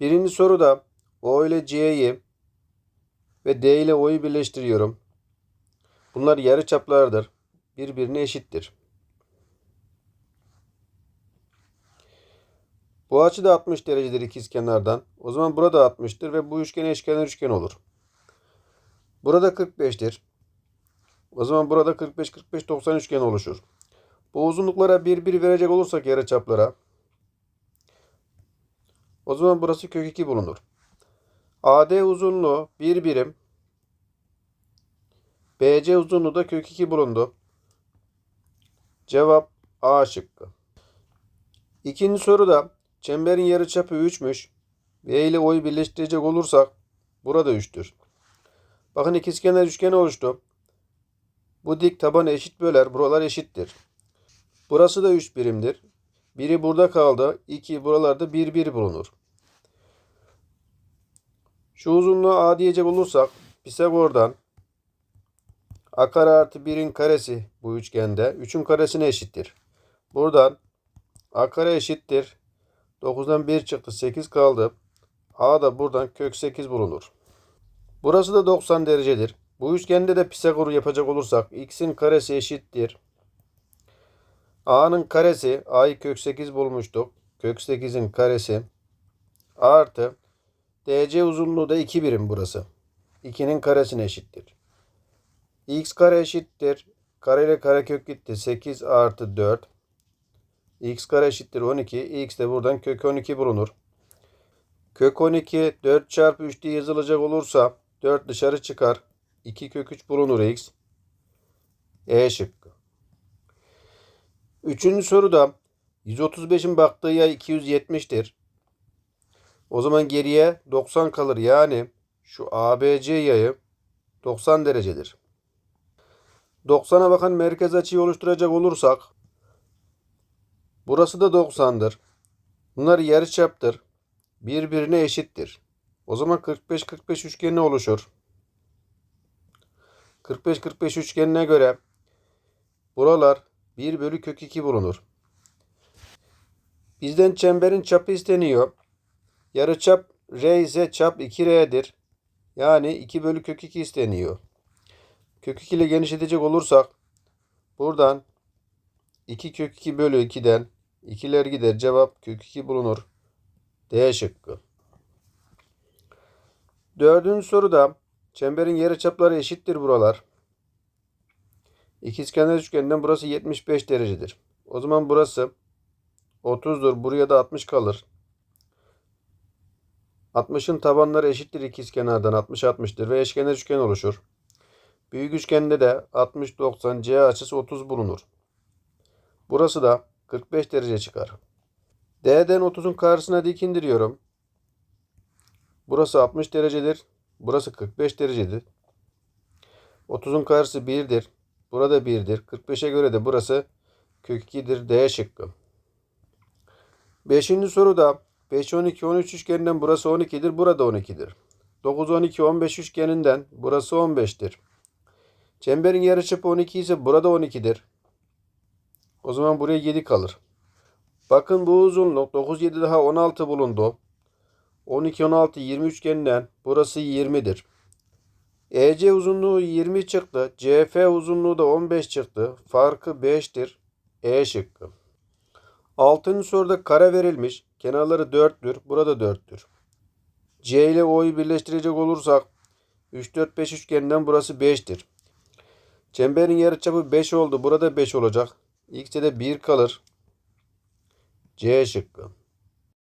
Birinci soruda O ile C'yi ve D ile O'yu birleştiriyorum. Bunlar yarı çaplardır. Birbirine eşittir. Bu açı da 60 derecedir ikizkenardan. O zaman burada 60'tır ve bu üçgen eşkenar üçgen olur. Burada 45'tir. O zaman burada 45 45 90 üçgen oluşur. Bu uzunluklara bir bir verecek olursak yarı çaplara o zaman burası kök 2 bulunur. AD uzunluğu 1 birim. BC uzunluğu da kök 2 bulundu. Cevap A şıkkı. İkinci soruda çemberin yarıçapı 3'müş. B ile O'yu birleştirecek olursak burada 3'tür. Bakın ikizkenar üçgen oluştu. Bu dik taban eşit böler. Buralar eşittir. Burası da 3 birimdir. Biri burada kaldı. 2 buralarda 1 1 bulunur. Şu uzunluğu A diyecek olursak Pisagor'dan A kare artı 1'in karesi bu üçgende 3'ün karesine eşittir. Buradan A kare eşittir. 9'dan 1 çıktı 8 kaldı. A da buradan kök 8 bulunur. Burası da 90 derecedir. Bu üçgende de Pisagor'u yapacak olursak x'in karesi eşittir. A'nın karesi A'yı kök 8 bulmuştuk. Kök 8'in karesi artı DC uzunluğu da 2 birim burası. 2'nin karesine eşittir. X kare eşittir. Kare ile kare kök gitti. 8 artı 4. X kare eşittir 12. X de buradan kök 12 bulunur. Kök 12 4 çarpı 3 diye yazılacak olursa 4 dışarı çıkar. 2 kök 3 bulunur X. E şıkkı. Üçüncü soruda 135'in baktığı yay 270'tir. O zaman geriye 90 kalır. Yani şu ABC yayı 90 derecedir. 90'a bakan merkez açıyı oluşturacak olursak burası da 90'dır. Bunlar yarıçaptır. Birbirine eşittir. O zaman 45-45 üçgeni oluşur. 45-45 üçgenine göre buralar 1 bölü kök 2 bulunur. Bizden çemberin çapı isteniyor. Yarıçap R ise çap 2R'dir. Yani 2 bölü kök 2 isteniyor. Kök 2 ile genişletecek olursak buradan 2 kök 2 bölü 2'den 2'ler gider. Cevap kök 2 bulunur. D şıkkı. Dördüncü soruda çemberin yarıçapları eşittir buralar. İkizkenar üçgenden burası 75 derecedir. O zaman burası 30'dur. Buraya da 60 kalır. 60'ın tabanları eşittir ikizkenardan 60 60'tır ve eşkenar üçgen oluşur. Büyük üçgende de 60 90 C açısı 30 bulunur. Burası da 45 derece çıkar. D'den 30'un karşısına dik indiriyorum. Burası 60 derecedir. Burası 45 derecedir. 30'un karşısı 1'dir. Burada 1'dir. 45'e göre de burası kök 2'dir. D şıkkı. Beşinci soruda 5, 12, 13 üçgeninden burası 12'dir. Burada 12'dir. 9, 12, 15 üçgeninden burası 15'tir. Çemberin yarıçapı 12 ise burada 12'dir. O zaman buraya 7 kalır. Bakın bu uzunluk 9, 7 daha 16 bulundu. 12, 16, 20 üçgeninden burası 20'dir. EC uzunluğu 20 çıktı. CF uzunluğu da 15 çıktı. Farkı 5'tir. E şıkkı. Altıncı soruda kare verilmiş. Kenarları 4'tür. Burada 4'tür. C ile O'yu birleştirecek olursak 3, 4, 5 üçgeninden burası 5'tir. Çemberin yarıçapı 5 oldu. Burada 5 olacak. X'e de 1 kalır. C şıkkı.